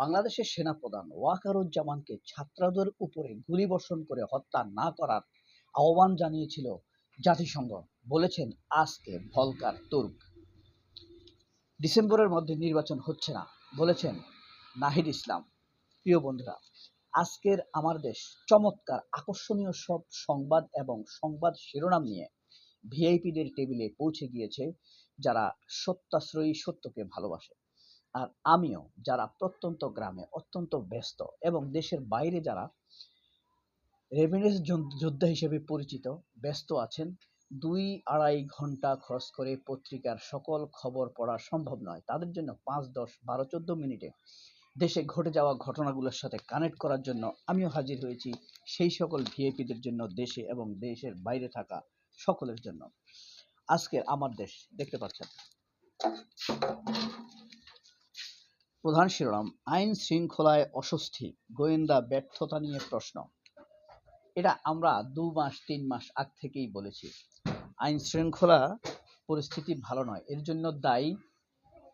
বাংলাদেশের সেনাপ্রধান ওয়াকারুজ্জামানকে ছাত্রদের উপরে গুলিবর্ষণ করে হত্যা না করার আহ্বান জানিয়েছিল জাতিসংঘ, বলেছেন আজকে ভলকার তুর্ক। ডিসেম্বরের মধ্যে নির্বাচন হচ্ছে না, বলেছেন নাহিদ ইসলাম। প্রিয় বন্ধুরা, আজকের আমার দেশ চমৎকার আকর্ষণীয় সব সংবাদ এবং সংবাদ শিরোনাম নিয়ে ভিআইপিদের টেবিলে পৌঁছে গিয়েছে যারা সত্যাশ্রয়ী সত্যকে ভালোবাসে। আর আমিও যারা প্রত্যন্ত গ্রামে অত্যন্ত ব্যস্ত এবং দেশের বাইরে যারা রেভিনিউস যোদ্ধা হিসেবে পরিচিত, ব্যস্ত আছেন, দুই আড়াই ঘণ্টা খরচ করে পত্রিকার সকল খবর পড়া সম্ভব নয়। তাদের জন্য পাঁচ, দশ, বারো, চোদ্দ মিনিটে দেশে ঘটে যাওয়া ঘটনাগুলোর সাথে কানেক্ট করার জন্য আমিও হাজির হয়েছি সেই সকল ভিআইপিদের জন্য দেশে এবং দেশের বাইরে থাকা সকলের জন্য। আজকের আমার দেশ, দেখতে পাচ্ছেন। প্রধান শিরোনাম, আইন শৃঙ্খলায় অস্বস্তি, গোয়েন্দা ব্যর্থতা নিয়ে প্রশ্ন। এটা আমরা দু মাস, তিন মাস আগ থেকেই বলেছি। আইন শৃঙ্খলা পরিস্থিতি ভালো নয়। এর জন্য দায়ী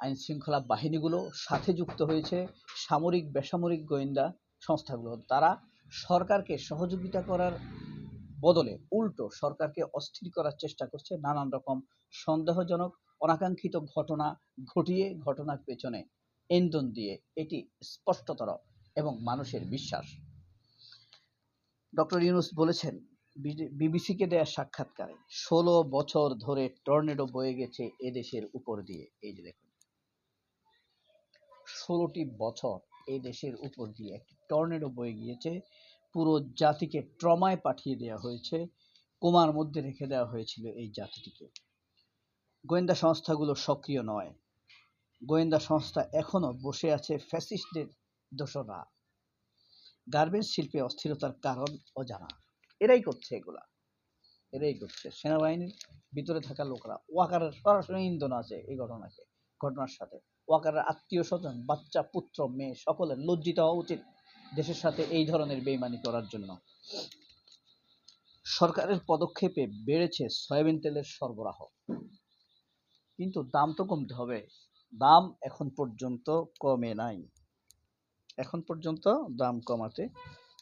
আইন শৃঙ্খলা বাহিনীগুলো সাথে যুক্ত হয়েছে সামরিক, বেসামরিক গোয়েন্দা সংস্থাগুলো। তারা সরকারকে সহযোগিতা করার বদলে উল্টো সরকারকে অস্থির করার চেষ্টা করছে নানান রকম সন্দেহজনক, অনাকাঙ্ক্ষিত ঘটনা ঘটিয়ে ঘটনার পেছনে। ইন্ধন দিয়ে এটি স্পষ্টতর এবং মানুষের বিশ্বাস। ডক্টর ইউনুস বলেছেন বিবিসিকে দেয়া সাক্ষাৎকারে ষোলো বছর ধরে টর্নেডো বয়ে গেছে এদেশের উপর দিয়ে। এই যে দেখুন, ষোলোটি বছর এই দেশের উপর দিয়ে একটি টর্নেডো বয়ে গিয়েছে। পুরো জাতিকে ট্রমায় পাঠিয়ে দেওয়া হয়েছে, কোমার মধ্যে রেখে দেওয়া হয়েছিল এই জাতিটিকে। গোয়েন্দা সংস্থাগুলো সক্রিয় নয় গোয়েন্দা সংস্থা এখনও বসে আছে ফ্যাসিস্টদের দোসরা গার্মেন্টস শিল্পে অস্থিরতার কারণ অজানা। এরাই করছে এগুলা। এরাই করছে। সেনাবাহিনীর ভিতরে থাকা লোকরা। ওয়াকারের সরাসরি ইন্ধন আছে এই ঘটনাকে, ঘটনার সাথে। ওয়াকারের আত্মীয় স্বজন বাচ্চা, পুত্র, মেয়ে, সকলের লজ্জিত হওয়া উচিত দেশের সাথে এই ধরনের বেইমানি করার জন্য। সরকারের পদক্ষেপে বেড়েছে সয়াবিন তেলের সরবরাহ। কিন্তু দাম তো কমতে হবে। দাম এখন পর্যন্ত কমে নাই। এখন পর্যন্ত দাম কমাতে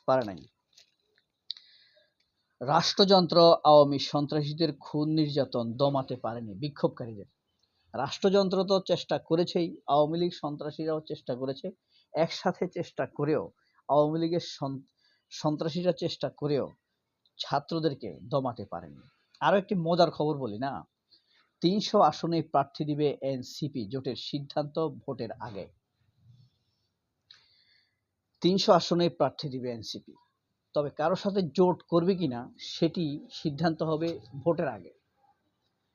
পারে নাই। রাষ্ট্রযন্ত্র আওয়ামী সন্ত্রাসীদের খুন নির্যাতন দমাতে পারেনি বিক্ষোভকারীদের। রাষ্ট্রযন্ত্র তো চেষ্টা করেছেই, আওয়ামী লীগ সন্ত্রাসীরাও চেষ্টা করেছে। একসাথে চেষ্টা করেও, আওয়ামী লীগের সন্ত্রাসীরা চেষ্টা করেও ছাত্রদেরকে দমাতে পারেনি। আরও একটি মজার খবর বলি না? তিনশো আসনে প্রার্থী দিবে এনসিপি, জোটের সিদ্ধান্ত ভোটের আগে। তিনশো আসনে প্রার্থী দিবে এনসিপি। তবে কারোর সাথে জোট করবে কিনা, সেটি সিদ্ধান্ত হবে ভোটের আগে।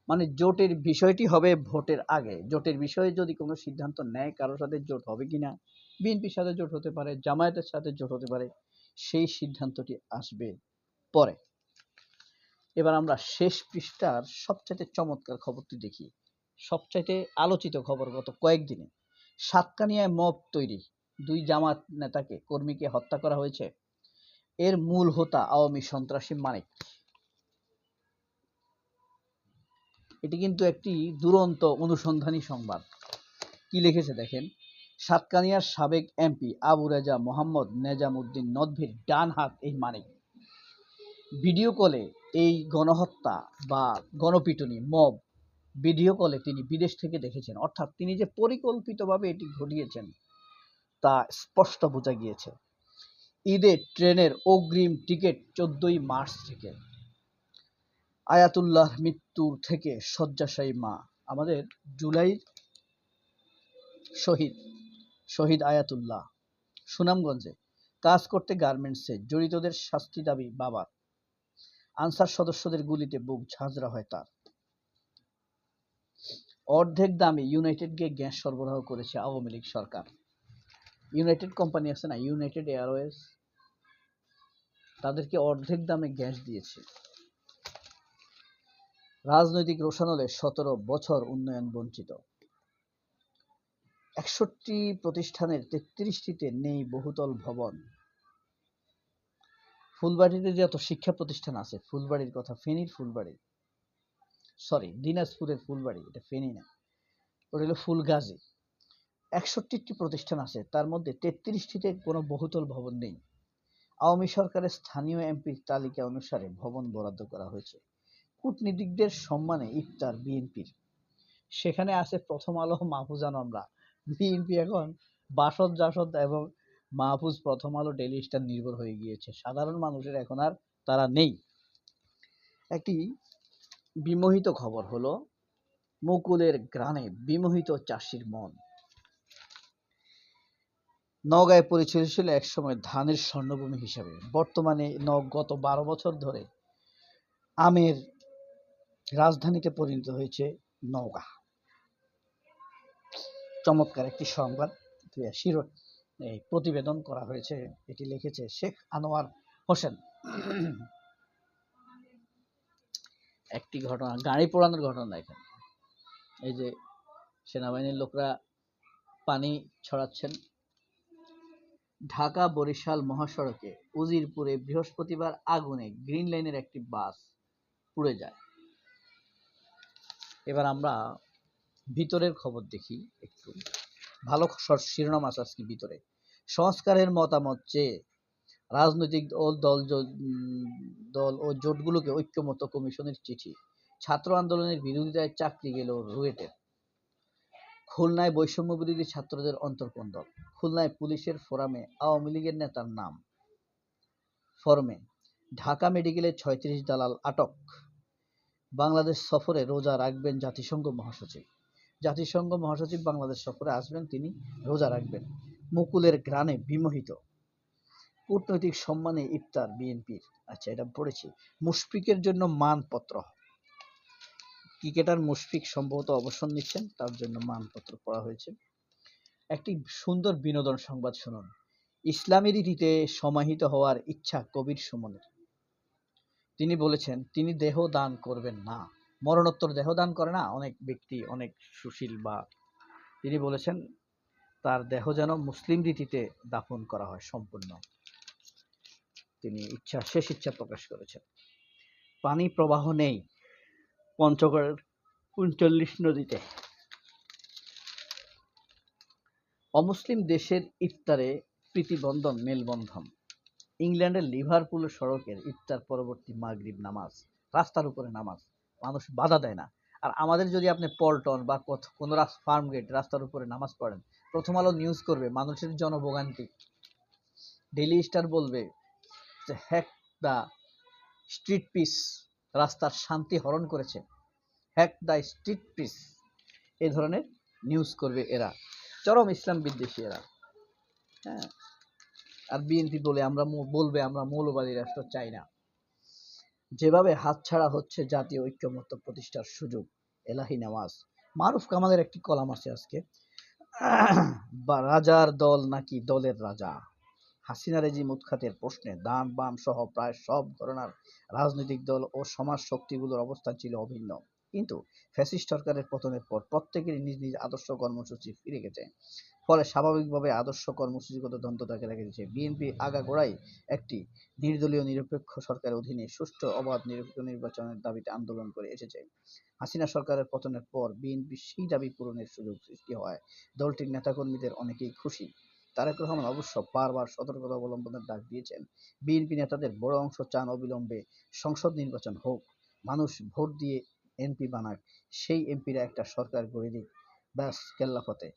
মানে জোটের বিষয়টি হবে ভোটের আগে। জোটের বিষয়ে যদি কোনো সিদ্ধান্ত নেয় কারোর সাথে জোট হবে কিনা, বিএনপির সাথে জোট হতে পারে, জামায়াতের সাথে জোট হতে পারে, সেই সিদ্ধান্তটি আসবে পরে। এবার আমরা শেষ পৃষ্ঠার সবচাইতে চমৎকার খবরটি দেখি। সবচাইতে আলোচিত খবর গত কয়েকদিনে। সাতকানিয়ায় মব তৈরি। দুই জামাত নেতাকে, কর্মীকে হত্যা করা হয়েছে। এর মূল হোতা আওয়ামী সন্ত্রাসী মানিক। এটি কিন্তু একটি দুরন্ত অনুসন্ধানী সংবাদ। কি লিখেছে দেখেন? সাতকানিয়ার সাবেক এমপি আবু রেজা মোহাম্মদ নেজামুদ্দিন নদভির ডান হাত এই মানিক। ভিডিও কলে এই গণহত্যা বা গণপিটুনি মব ভিডিও কলে তিনি বিদেশ থেকে দেখেছেন। অর্থাৎ তিনি যে পরিকল্পিতভাবে এটি ঘটিয়েছেন, তা স্পষ্ট বোঝা গিয়েছে। ঈদে ট্রেনের অগ্রিম টিকিট চোদ্দই মার্চ থেকে। আয়াতুল্লাহ মৃত্যুর থেকে শয্যাশায়ী মা, আমাদের জুলাই শহীদ শহীদ আয়াতুল্লাহ, সুনামগঞ্জে কাজ করতে গার্মেন্টসে জড়িতদের শাস্তি দাবি বাবার। আনসার সদস্যদের গুলিতে বুক ঝাঁঝরা হয় তার। অর্ধেক দামে ইউনাইটেডকে গ্যাস সরবরাহ করেছে আওয়ামী লীগ সরকার। ইউনাইটেড কোম্পানি আছে না, ইউনাইটেড এয়ারওয়েজ, তাদেরকে অর্ধেক দামে গ্যাস দিয়েছে। রাজনৈতিক রোশানলে সতেরো বছর উন্নয়ন বঞ্চিত। একষট্টি প্রতিষ্ঠানের তেত্রিশটিতে নেই বহুতল ভবন। ফুলবাড়িতে যত শিক্ষা প্রতিষ্ঠান আছে, ফুলবাড়ির কথা, ফেনীর ফুলবাড়ি। সরি দিনাজপুরের ফুলবাড়ি, এটা ফেনী না। ওটা হলো ফুলগাজী। একষট্টিটি প্রতিষ্ঠান আছে, তার মধ্যে তেত্রিশটিতে কোনো বহুতল ভবন নেই। আওয়ামী সরকারের স্থানীয় এমপির তালিকা অনুসারে ভবন বরাদ্দ করা হয়েছে। কূটনীতিকদের সম্মানে ইফতার বিএনপির। সেখানে আছে প্রথম আলো মাহফুজান আমরা বিএনপি এখন বাসদ জাসদ এবং মাহফুজ প্রথম আলো ডেলি স্টার নির্ভর হয়ে গিয়েছে। সাধারণ মানুষের এখন আর তারা নেই। একটি বিমোহিত খবর হলো, মুকুলের গ্রানে বিমোহিত চাষির মন। নওগাঁয় পরিচিত ছিল একসময় ধানের স্বর্ণভূমি হিসাবে। বর্তমানে গত বারো বছর ধরে আমের রাজধানীতে পরিণত হয়েছে নওগাঁ। চমৎকার একটি সংবাদ। শিরো এই প্রতিবেদন করা হয়েছে, এটি লিখেছে শেখ আনোয়ার হোসেন। একটি ঘটনা, গাড়ি পোড়ানোর ঘটনা এখানে এই যে সেনাবাহিনীর লোকরা পানি ছড়াচ্ছেন। ঢাকা বরিশাল মহাসড়কে উজিরপুরে বৃহস্পতিবার আগুনে গ্রিন লাইনের একটি বাস পুড়ে যায়। এবার আমরা ভিতরের খবর দেখি একটু। ভালো শিরোনাম আছে আজকে ভিতরে। সংস্কারের মতামত চেয়ে রাজনৈতিক দল দল ও জোটগুলোকে ঐক্যমত্য কমিশনের চিঠি। ছাত্র আন্দোলনের বিরোধিতায় চাকরি গেল রুয়েটের খুলনায় বৈষম্য বিরোধী ছাত্রদের অন্তর্কন্দল। খুলনায় পুলিশের ফোরামে আওয়ামী লীগের নেতার নাম। ফরমে, ঢাকা মেডিকেলে ছয়ত্রিশ দালাল আটক। বাংলাদেশ সফরে রোজা রাখবেন জাতিসংঘ মহাসচিব। জাতিসংঘ মহাসচিব বাংলাদেশ সফরে আসবেন তিনি, রোজা রাখবেন। মুকুলের গ্রানে বিমোহিত। কূটনৈতিক সম্মানে ইফতার বিএনপির। আচ্ছা এটা পড়েছি। মুশফিকের জন্য মানপত্র। ক্রিকেটার মুশফিক সম্ভবত অবসর নিচ্ছেন, তার জন্য মানপত্র পড়া হয়েছে। একটি সুন্দর বিনোদন সংবাদ শুনুন। ইসলামী রীতিতে সমাহিত হওয়ার ইচ্ছা কবির সুমনের। তিনি বলেছেন, তিনি দেহ দান করবেন না। মরণোত্তর দেহ দান করে না? অনেক ব্যক্তি, অনেক সুশীল বা তিনি বলেছেন, তার দেহ যেন মুসলিম রীতিতে দাফন করা হয় সম্পূর্ণ। তিনি ইচ্ছা, শেষ ইচ্ছা প্রকাশ করেছেন। পানি প্রবাহ নেই পঞ্চগড়ের উনচল্লিশ নদীতে। অমুসলিম দেশের ইফতারে প্রীতিবন্ধন, মেলবন্ধন। ইংল্যান্ডের লিভারপুল সড়কের ইফতার পরবর্তী মাগরিব নামাজ, রাস্তার উপরে নামাজ। মানুষ বাধা দেয় না। আর আমাদের যদি আপনি পল্টন বা কোনো ফার্ম গেট রাস্তার উপরে নামাজ পড়েন, প্রথম আলো নিউজ করবে, মানুষের জনভোগান্তি ডেইলি স্টার বলবে যে হ্যাক দ্য স্ট্রিট পিস রাস্তার শান্তি হরণ করেছে। হ্যাক দ্য স্ট্রিট পিস এই ধরনের নিউজ করবে এরা। চরম ইসলাম বিদ্বেষী এরা। হ্যাঁ। আর বিএনপি বলে আমরা বলবে আমরা মৌলবাদী রাষ্ট্র চাই না। যেভাবে হাতছাড়া হচ্ছে জাতীয় ঐক্যমত্য প্রতিষ্ঠার সুযোগ, এলাহি নামাজ মারুফ কামালের একটি কলাম আছে আজকে। বা রাজার দল নাকি দলের রাজা? হাসিনা রেজিম উৎখাতের প্রশ্নে দান বাম সহ প্রায় সব ঘটনার রাজনৈতিক দল ও সমাজ শক্তিগুলোর অবস্থান ছিল অভিন্ন। কিন্তু ফ্যাসিস্ট সরকারের পতনের পর প্রত্যেকেরই নিজ নিজ আদর্শ কর্মসূচি ফিরে গেছে। ফলে স্বাভাবিকভাবে আদর্শ কর্মসূচিগত দ্বন্দ্ব তাকে রেখে দিয়েছে। বিএনপি আগাগোড়াই একটি নির্দলীয় নিরপেক্ষ সরকারের অধীনে সুষ্ঠু, অবাধ, নিরপেক্ষ নির্বাচনের দাবিতে আন্দোলন করে এসেছে। হাসিনা সরকারের পতনের পর বিএনপি সেই দাবি পূরণের সুযোগ সৃষ্টি হয়। দলটির নেতাকর্মীদের অনেকেই খুশি। তারেক রহমান অবশ্য বারবার সতর্কতা অবলম্বনের ডাক দিয়েছেন। বিএনপি নেতাদের বড় অংশ চান অবিলম্বে সংসদ নির্বাচন হোক। মানুষ ভোট দিয়ে এমপি বানাক। সেই এমপিরা একটা সরকার গড়ে দিক। ব্যাস, কেল্লাফতে।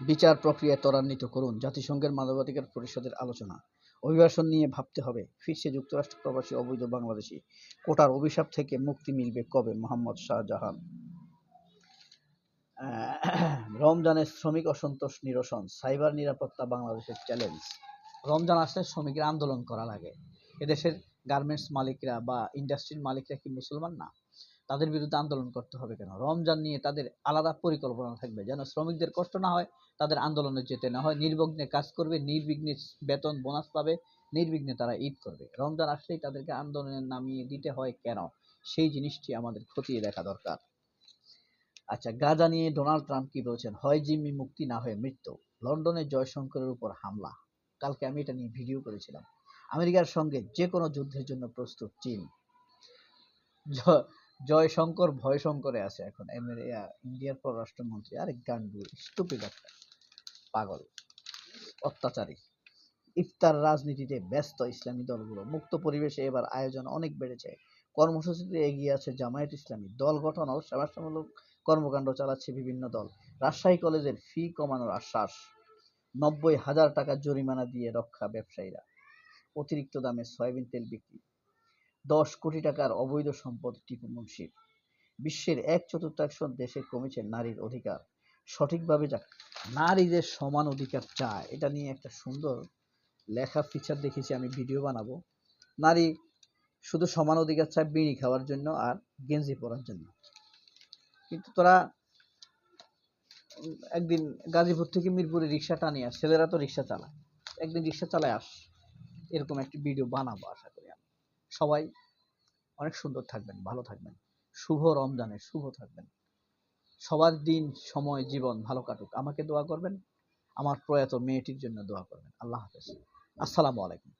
বিচার প্রক্রিয়া ত্বরান্বিত করুন, জাতিসংঘের মানবাধিকার পরিষদের আলোচনা। অভিবাসন নিয়ে ভাবতে হবে, ফিরছে যুক্তরাষ্ট্র প্রবাসী অবৈধ বাংলাদেশি। কোটার অভিশাপ থেকে মুক্তি মিলবে কবে? মোহাম্মদ শাহজাহান। রমজানের শ্রমিক অসন্তোষ নিরসন, সাইবার নিরাপত্তা বাংলাদেশের চ্যালেঞ্জ। রমজান আসলে শ্রমিকরা আন্দোলন করা লাগে এদেশের গার্মেন্টস মালিকরা বা ইন্ডাস্ট্রির মালিকরা কি মুসলমান না? তাদের বিরুদ্ধে আন্দোলন করতে হবে কেন? রমজান নিয়ে তাদের আলাদা পরিকল্পনা থাকবে। যেন শ্রমিকদের কষ্ট না হয়, তাদের আন্দোলনে যেতে না হয়। নির্বিঘ্নে কাজ করবে, নির্বিঘ্নে বেতন বোনাস পাবে, নির্বিঘ্নে তারা ঈদ করবে। রমজান আসলেই তাদেরকে আন্দোলনে নামিয়ে দিতে হয় কেন? সেই জিনিসটি আমাদের খতিয়ে দেখা দরকার। আচ্ছা গাজা নিয়ে ডোনাল্ড ট্রাম্প কি বলছেন? হয় জিম্মি মুক্তি, না হয়ে মৃত্যু। লন্ডনে জয়শঙ্করের উপর হামলা। কালকে আমি এটা নিয়ে ভিডিও করেছিলাম। আমেরিকার সঙ্গে যে কোনো যুদ্ধের জন্য প্রস্তুত চীন। জয়শঙ্কর ভয়শঙ্করে আছে এখন ইন্ডিয়ার পররাষ্ট্রমন্ত্রী। আরে গান্ডু স্টুপিড একটা পাগল, অত্যাচারী। ইফতার রাজনীতিতে ব্যস্ত ইসলামী দলগুলো। মুক্ত পরিবেশে এবার আয়োজন অনেক বেড়েছে। কর্মসূচিতে এগিয়ে আছে জামায়াত ইসলামী। দল গঠন ও সেবামূলক কর্মকাণ্ড চালাচ্ছে বিভিন্ন দল। রাজশাহী কলেজের ফি কমানোর আশ্বাস। নব্বই হাজার টাকা জরিমানা দিয়ে রক্ষা ব্যবসায়ীরা। অতিরিক্ত দামে সয়াবিন তেল বিক্রি। দশ কোটি টাকার অবৈধ সম্পদ টিপু মুন্সির বিশ্বের এক চতুর্থাংশ দেশে কমেছে নারীর অধিকার। সঠিকভাবে যাক নারীদের সমান অধিকার চায়, এটা নিয়ে একটা সুন্দর লেখা ফিচার দেখেছি আমি ভিডিও বানাবো। নারী শুধু সমান অধিকার চায় বিড়ি খাওয়ার জন্য আর গেঞ্জি পরার জন্য। কিন্তু তোরা একদিন গাজীপুর থেকে মিরপুরে রিক্সা টানিয়ে ছেলেরা তো রিক্সা চালায়। একদিন রিক্সা চালায় আস। এরকম একটি ভিডিও বানাবো আশা সবাই অনেক সুন্দর থাকবেন, ভালো থাকবেন। শুভ রমজানের, শুভ থাকবেন। সবার দিন, সময়, জীবন ভালো কাটুক। আমাকে দোয়া করবেন। আমার প্রয়াত মেয়েটির জন্য দোয়া করবেন। আল্লাহ হাফেজ। আসসালামু আলাইকুম।